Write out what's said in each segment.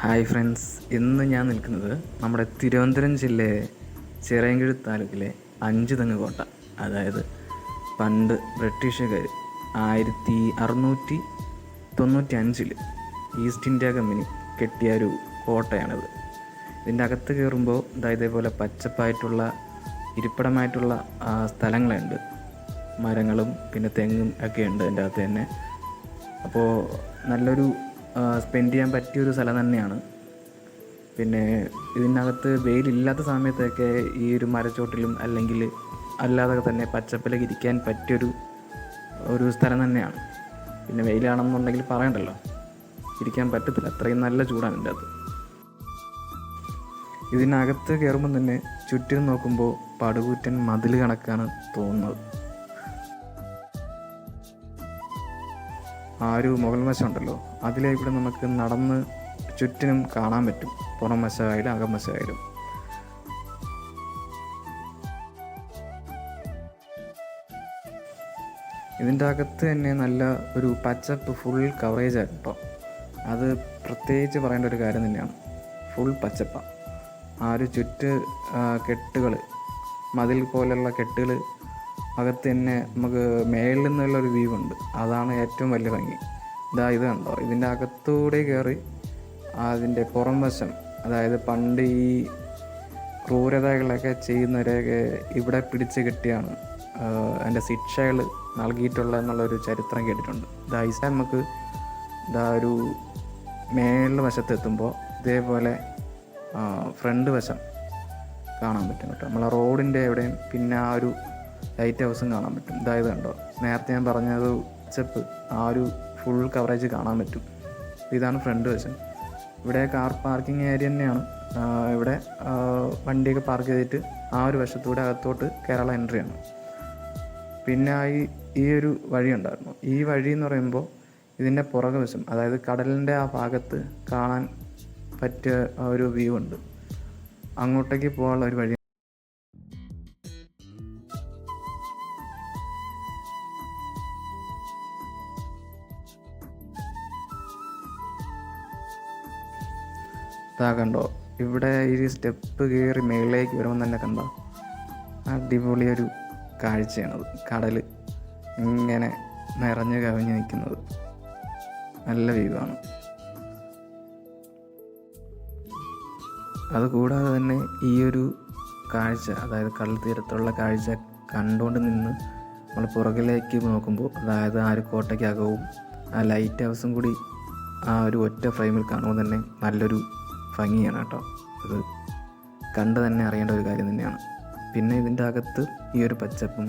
Hi friends ഇന്ന് ഞാൻ നിൽക്കുന്നത് നമ്മുടെ തിരുവനന്തപുരം ജില്ലയിലെ ചിറയൻകീഴ് താലൂക്കിലെ അഞ്ച് തെങ്ങ് കോട്ട അതായത് പണ്ട് ബ്രിട്ടീഷുകാർ ആയിരത്തി അറുന്നൂറ്റി തൊണ്ണൂറ്റി അഞ്ചിൽ ഈസ്റ്റ് ഇന്ത്യ കമ്പനി കെട്ടിയ ഒരു കോട്ടയാണിത്. ഇതിന്റെ അകത്ത് കയറുമ്പോൾ ഇതാ ഇതേപോലെ പച്ചപ്പായിട്ടുള്ള ഇരിപ്പിടമായിട്ടുള്ള സ്ഥലങ്ങളുണ്ട്. മരങ്ങളും പിന്നെ തെങ്ങും ഒക്കെ ഉണ്ട് അതിന്റെ അകത്ത് തന്നെ. അപ്പോൾ നല്ലൊരു സ്പെൻഡ് ചെയ്യാൻ പറ്റിയൊരു സ്ഥലം തന്നെയാണ്. പിന്നെ ഇതിനകത്ത് വെയിലില്ലാത്ത സമയത്തൊക്കെ ഈ ഒരു മരച്ചോട്ടിലും അല്ലെങ്കിൽ അല്ലാതെ തന്നെ പച്ചപ്പിലൊക്കെ ഇരിക്കാൻ പറ്റിയൊരു ഒരു സ്ഥലം തന്നെയാണ്. പിന്നെ വെയിലാണെന്നുണ്ടെങ്കിൽ പറയണ്ടല്ലോ. ഇരിക്കാൻ പറ്റത്തില്ല. അത്രയും നല്ല ചൂടാണ് ഇതിന്റെ അകത്ത്. ഇതിനകത്ത് കയറുമ്പോൾ തന്നെ ചുറ്റിനും നോക്കുമ്പോൾ പടുകൂറ്റൻ മതിൽ കണക്കാണ് തോന്നുന്നത്. ആ ഒരു മുകൾ വശമുണ്ടല്ലോ. അതിലെ ഇവിടെ നമുക്ക് നടന്ന് ചുറ്റിനും കാണാൻ പറ്റും. പുറം വശമായാലും അകം വശമായാലും. ഇതിന്റെ അകത്ത് തന്നെ നല്ല ഒരു പച്ചപ്പ് ഫുൾ കവറേജ് ആയിരുന്നു കേട്ടോ അത് പ്രത്യേകിച്ച് പറയേണ്ട ഒരു കാര്യം തന്നെയാണ്. ഫുൾ പച്ചപ്പാണ് ആ ഒരു ചുറ്റ് കെട്ടുകൾ മതിൽ പോലെയുള്ള കെട്ടുകൾ അകത്ത് തന്നെ നമുക്ക് മേളിൽ നിന്നുള്ളൊരു വ്യൂ ഉണ്ട്. അതാണ് ഏറ്റവും വലിയ ഭംഗി. ഇതാ ഇത് കണ്ടോ? ഇതിന്റെ അകത്തൂടെ കയറി അതിന്റെ പുറം വശം അതായത് പണ്ട് ഈ ക്രൂരതകളൊക്കെ ചെയ്യുന്നവരെയൊക്കെ ഇവിടെ പിടിച്ച് കെട്ടിയാണ് അതിന്റെ ശിക്ഷകൾ നൽകിയിട്ടുള്ള എന്നുള്ളൊരു ചരിത്രം കേട്ടിട്ടുണ്ട്. ഈ നമുക്ക് ഇതാ ഒരു മേളിൽ വശത്തെത്തുമ്പോൾ ഇതേപോലെ ഫ്രണ്ട് വശം കാണാൻ പറ്റും കേട്ടോ. നമ്മളെ റോഡിന്റെ എവിടെയും പിന്നെ ആ ഒരു ലൈറ്റ് ഹൗസും കാണാൻ പറ്റും. ഇതായത് കണ്ടോ? നേരത്തെ ഞാൻ പറഞ്ഞത് ചെപ്പ് ആ ഒരു ഫുൾ കവറേജ് കാണാൻ പറ്റും. ഇതാണ് ഫ്രണ്ട് വശം ഇവിടെ കാർ പാർക്കിംഗ് ഏരിയ തന്നെയാണ്. ഇവിടെ വണ്ടിയൊക്കെ പാർക്ക് ചെയ്തിട്ട് ആ ഒരു വശത്തൂടെ അകത്തോട്ട് കേരള ആണ്. പിന്നെ ഈ ഈ ഒരു വഴി ഉണ്ടായിരുന്നു. ഈ വഴി എന്ന് പറയുമ്പോൾ ഇതിന്റെ പുറകു വശം അതായത് കടലിന്റെ ആ ഭാഗത്ത് കാണാൻ പറ്റിയ ഒരു വ്യൂ ഉണ്ട്. അങ്ങോട്ടേക്ക് പോകാനുള്ള ഒരു വഴി ഇതാ കണ്ടോ? ഇവിടെ ഈ സ്റ്റെപ്പ് കയറി മേളിലേക്ക് വരുമ്പോൾ തന്നെ കണ്ടോ? അടിപൊളിയൊരു കാഴ്ചയാണത്. കടൽ ഇങ്ങനെ നിറഞ്ഞു കവിഞ്ഞ് നിൽക്കുന്നത്. നല്ല വ്യൂ അതുകൂടാതെ തന്നെ ഈ ഒരു കാഴ്ച അതായത് കടൽ തീരത്തുള്ള കാഴ്ച കണ്ടുകൊണ്ട് നിന്ന് നമ്മൾ പുറകിലേക്ക് നോക്കുമ്പോൾ അതായത് ആ ഒരു കോട്ടയ്ക്കകവും ആ ലൈറ്റ് ഹൗസും കൂടി ആ ഒരു ഒറ്റ ഫ്രെയിമിൽ കാണുമ്പോൾ തന്നെ നല്ലൊരു ഭംഗിയാണ് കേട്ടോ. അത് കണ്ട് തന്നെ അറിയേണ്ട ഒരു കാര്യം തന്നെയാണ്. പിന്നെ ഇതിന്റെ അകത്ത് ഈ ഒരു പച്ചപ്പും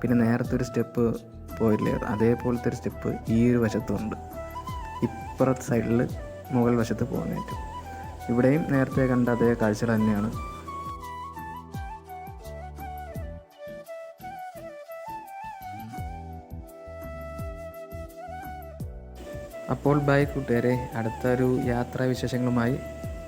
പിന്നെ നേരത്തെ ഒരു സ്റ്റെപ്പ് പോയില്ലേ അതേപോലത്തെ ഒരു സ്റ്റെപ്പ് ഈ ഒരു വശത്തുമുണ്ട് ഇപ്പുറത്തെ സൈഡിൽ മുകൾ വശത്ത് പോകുന്നതായിട്ട്. ഇവിടെയും നേരത്തെ കണ്ട അതേ കാഴ്ചകൾ തന്നെയാണ്. അപ്പോൾ ബൈ കൂട്ടുകാരെ. അടുത്ത ഒരു യാത്രാ വിശേഷങ്ങളുമായി